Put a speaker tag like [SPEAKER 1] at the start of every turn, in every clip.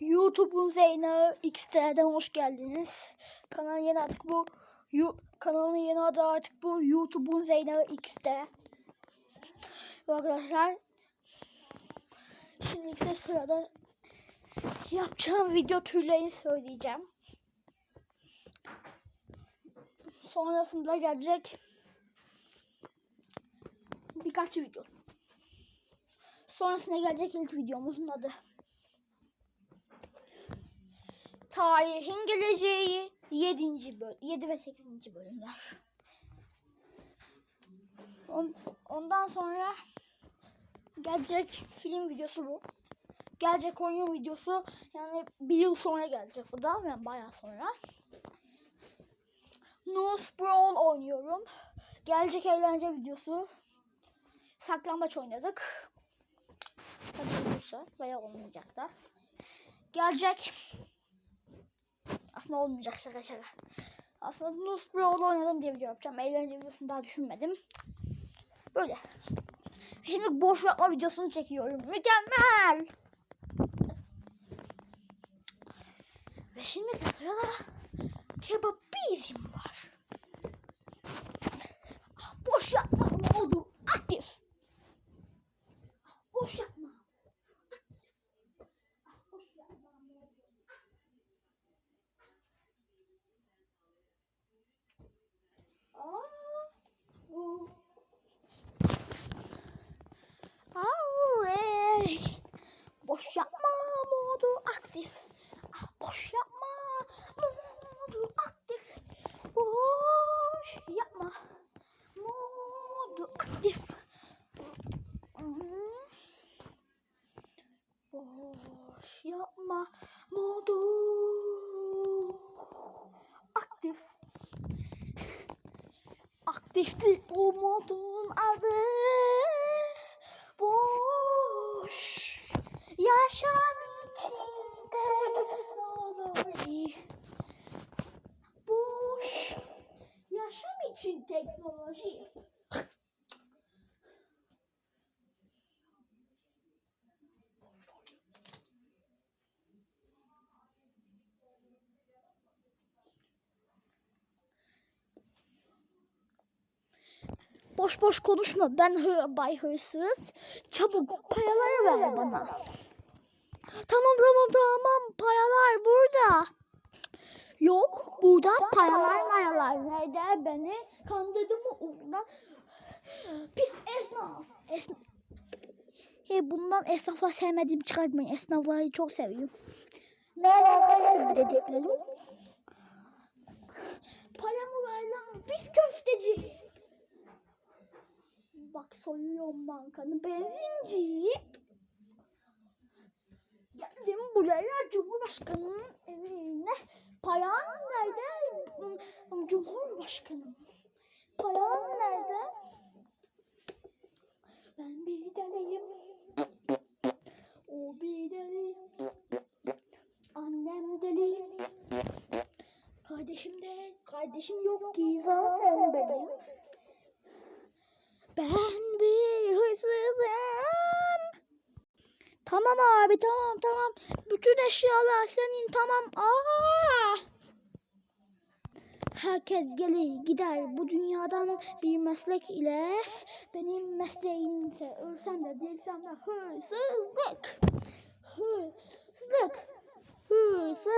[SPEAKER 1] YouTube'un Zeyna XT'den hoş geldiniz. Kanalın yeni artık bu Yu, kanalın yeni adı artık bu YouTube'un Zeyna XT. Ve arkadaşlar şimdi ise sırada yapacağım video türlerini söyleyeceğim. Sonrasında gelecek birkaç video. Sonrasında gelecek ilk videomuzun adı. Tarihin geleceği 7. böl 7 ve 8. bölümler. On- ondan sonra gelecek film videosu bu. Gelecek oyun videosu yani bir yıl sonra gelecek bu da yani bayağı sonra. Nose Brawl oynuyorum. Gelecek eğlence videosu. Saklambaç oynadık. Tabii olursa veya olmayacak da. Gelecek. Aslında olmayacak şaka şaka. Aslında Nose Brawl oynadım diye video yapacağım. Eğlence videosunu daha düşünmedim. Böyle. Şimdi boş yapma videosunu çekiyorum. Mükemmel. Ve şimdi sırada kebapizm var. Ah, Boş yapma modu aktif. Boş yapma. Ah, Boş yapma modu. Aa, bu. Au, ey. Boş yapma modu aktif. Ah, Boş yapma modu aktif. Boş yapma modu aktif. Hmm. Boş yapma modu aktif. Aktifti o modun adı. Boş yaşam içinde teknoloji. Boş yaşam için teknoloji. Boş boş konuşma. Ben hı bay hırsız. Çabuk paraları ver bana. Tamam tamam tamam. Paralar burada. Yok burada paralar mayalar. Nerede beni kandırdı mı ondan? Pis esnaf. Esnaf. He, bundan esnafla sevmediğimi çıkartmayın. Esnafları çok seviyorum. Ne alakaysa bileceklerim. Paramı ver pis köfteci. Bak soyuyorum bankanın benzinci. Geldim buraya Cumhurbaşkanı'nın evine. Paran nerede? Cumhurbaşkanım. Paran nerede? Ben bir deliyim. O bir deli. Annem deli. Kardeşim de, kardeşim yok ki zaten benim. Ben bir hırsızım. Tamam abi tamam tamam. Bütün eşyalar senin tamam. Aa! Herkes gelir gider bu dünyadan bir meslek ile benim mesleğim ise ölsem de dirilsem de hırsızlık. Hırsızlık. Hırsızlık.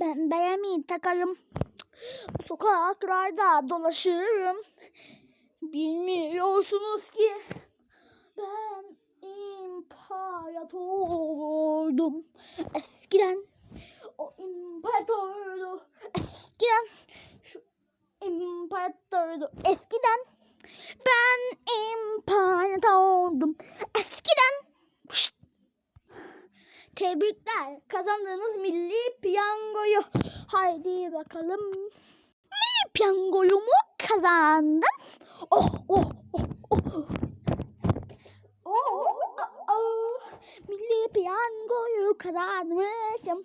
[SPEAKER 1] Ben beğenmeyi takarım. Sokaklarda dolaşırım. Bilmiyorsunuz ki ben imparatorluğum. Eskiden o imparatorluğu eskiden şu imparatorluğu eskiden ben imparatordum. Eskiden Şşt! Tebrikler kazandığınız milli piyangoyu. Haydi bakalım. Milli piyangoyu mu kazandım? Oh oh oh oh. Oh, oh, oh. Milli piyangoyu kazanmışım.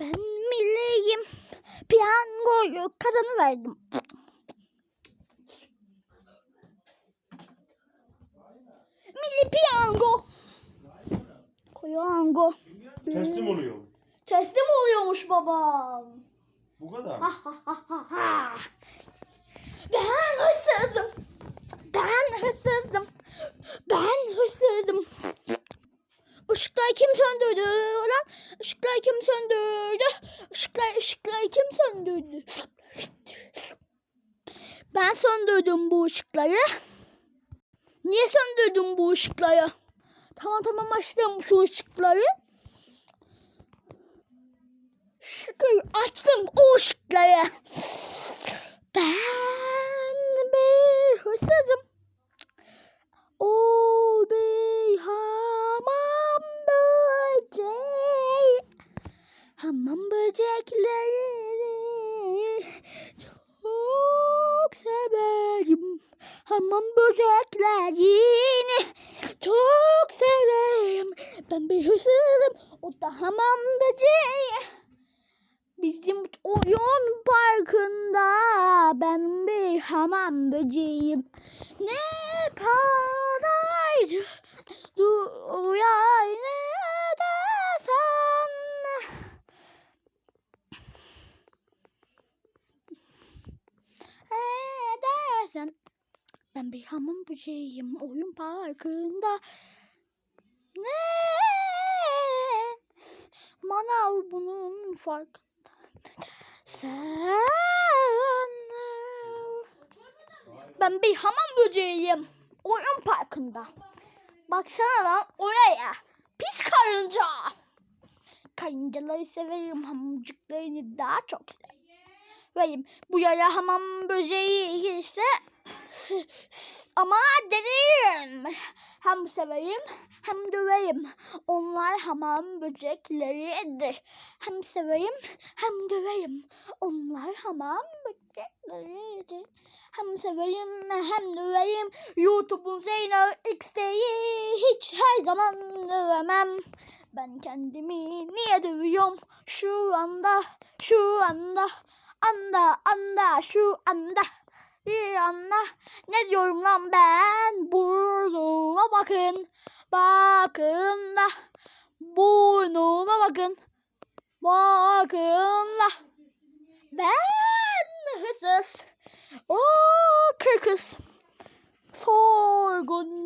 [SPEAKER 1] Ben milliyim. Piyangoyu kazanıverdim. Milli piyango. Piyango.
[SPEAKER 2] Teslim oluyor.
[SPEAKER 1] Teslim oluyormuş babam.
[SPEAKER 2] Bu kadar.
[SPEAKER 1] Ha ha ha ha ha. Ben hırsızım. Ben hırsızım. Ben hırsızım. Işıkları kim söndürdü lan? Işıkları kim söndürdü? Işıklar, ışıkları kim söndürdü? Ben söndürdüm bu ışıkları. Niye söndürdüm bu ışıkları? Tamam tamam açtım şu ışıkları. Şükür açtım o ışıkları. Ben bir hırsızım. O bir hamam böceği. Hamam böceklerini çok severim. Hamam böceklerini çok severim. Ben bir hırsızım. O da hamam böceği. Bizim oyun parkında ben bir hamam böceğim. Ne kadar duyar ne desen. Ne dersen. Ben bir hamam böceğim oyun parkında. Ne? Manav bunun farkında. Sen Ben bir hamam böceğiyim. Oyun parkında. Baksana lan oraya. Pis karınca. Karıncaları severim. Hamamcıklarını daha çok severim. Bu yaya hamam böceği girse ama denerim. Hem severim hem döverim. Onlar hamam böcekleridir. Hem severim hem döverim. Onlar hamam böcekleridir. Hem severim hem döverim. YouTube'un Zeynep X'teyi hiç her zaman dövemem. Ben kendimi niye dövüyorum? Şu anda, şu anda, anda, anda, şu anda. Bir anda ne diyorum lan ben? Burnuma bakın. Bakın da. Burnuma bakın. Bakın da. Ben hırsız. O kırkız. Sorguncunun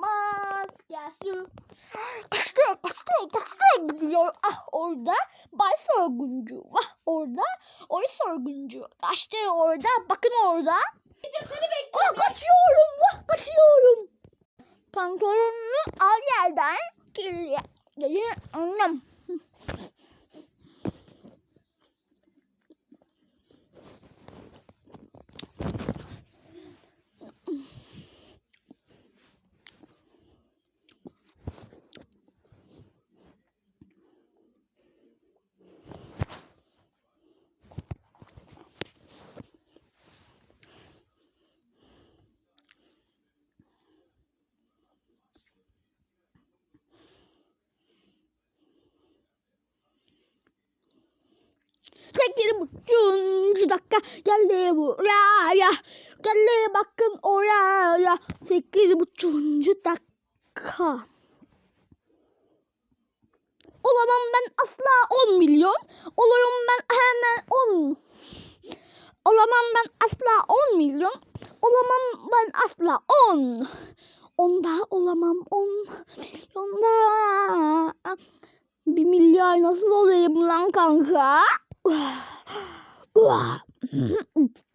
[SPEAKER 1] maskesi. Kaçtı, kaçtı, kaçtı gidiyor. Ah orada bay sorguncu. Vah orada oy Kaçtı orada. Bakın orada. Ah kaçıyorum. Vah kaçıyorum. Pantolonunu al yerden. Kirli. Annem. Tekleri buçuğuncu dakika geldi buraya. Geldi bakın oraya. Sekiz buçuğuncu dakika. Olamam ben asla 10 milyon. Olurum ben hemen 10. Olamam ben asla 10 milyon. Olamam ben asla 10. Onda olamam 10 milyonda. Bir milyar nasıl olayım lan kanka? …哇哇、はぁ…